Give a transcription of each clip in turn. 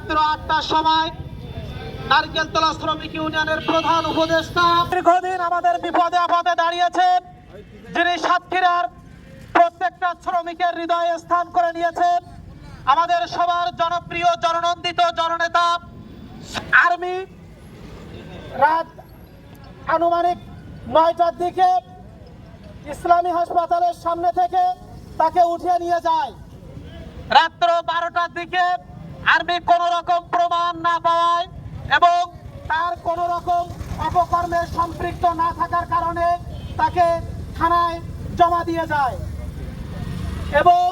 রাত্র আটটার সময় নারকেলতলা শ্রমিক ইউনিয়নের প্রধান উপদেষ্টা। দীর্ঘদিন আমাদের বিপদে আপদে দাঁড়িয়েছেন যিনি সাতক্ষীরার প্রত্যেকটা শ্রমিকের হৃদয়ে স্থান করে নিয়েছেন আমাদের সবার জনপ্রিয়, জননন্দিত জননেতা, আর্মি রাত আনুমানিক নয়টার দিকে ইসলামী হাসপাতালের সামনে থেকে তাকে উঠিয়ে নিয়ে যায়। রাত্র বারোটার দিকে আর্মি কোন রকম প্রমাণ না পাওয়ায় এবং তার কোন রকম অপকর্মে সম্পৃক্ত না থাকার কারণে তাকে থানায় জমা দিয়ে যায়। এবং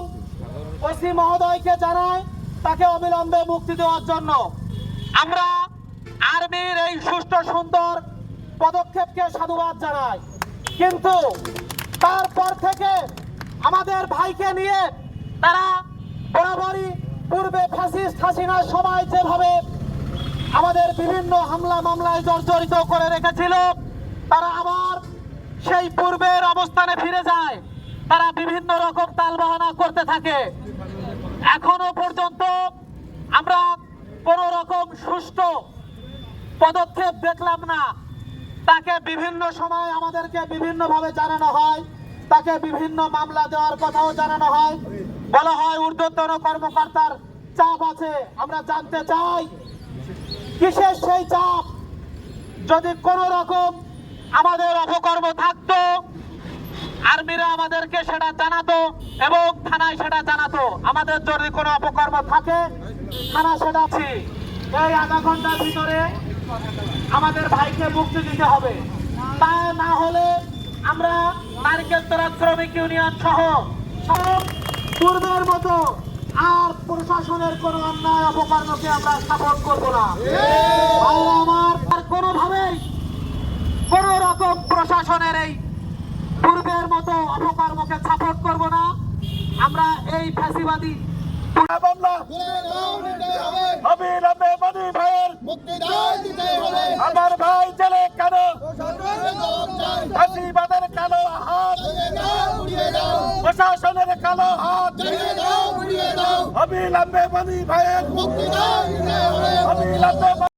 ওসি মহোদয়কে জানায় তাকে অবিলম্বে মুক্তি দেওয়ার জন্য। আমরা আর্মির এই সুষ্ঠু, সুন্দর পদক্ষেপকে সাধুবাদ জানাই। কিন্তু তারপর থেকে আমাদের ভাইকে নিয়ে তারা বরাবরই হাসিনার সময় যেভাবে আমাদের বিভিন্ন হামলা মামলায় জর্জরিত করে রেখেছিল, তারা আবার সেই পূর্বের অবস্থানে ফিরে যায়। তারা বিভিন্ন রকম তালবাহানা করতে থাকে। এখনও পর্যন্ত আমরা কোন রকম সুষ্ঠু পদক্ষেপ দেখলাম না। তাকে বিভিন্ন সময় আমাদেরকে বিভিন্নভাবে জানানো হয়। তাকে বিভিন্ন মামলা দেওয়ার কথাও জানানো হয়। বলা হয় ঊর্ধ্বতন কর্মকর্তার চাপ আছে, আমরা জানতে চাই, কিসের সেই চাপ? যদি কোন রকম আমাদের অপকর্ম থাকতো, আর্মিরা আমাদেরকে সেটা জানাতো এবং থানায় সেটা জানাতো। আমাদের যদি কোনো অপকর্ম থাকে, থানা সেটা আছে। এই আধা ঘণ্টার ভিতরে আমাদের ভাইকে মুক্তি দিতে হবে। তা না হলে আমরা নারিকেল তোরা শ্রমিক ইউনিয়ন সহ পূর্বের মতো আর প্রশাসনের কোন অন্যায় অপকর্মকে আমরা স্থাপন করব না। আমার আর কোনোভাবেই কোন রকম প্রশাসনের এই পূর্বের মতো অপকর্মকে সাপোর্ট করব না। আমরা এই ফ্যাসিবাদী আমার ভাই জেলে কেন অবিলম্বে মনি ভাইয়ের অবিলম্বে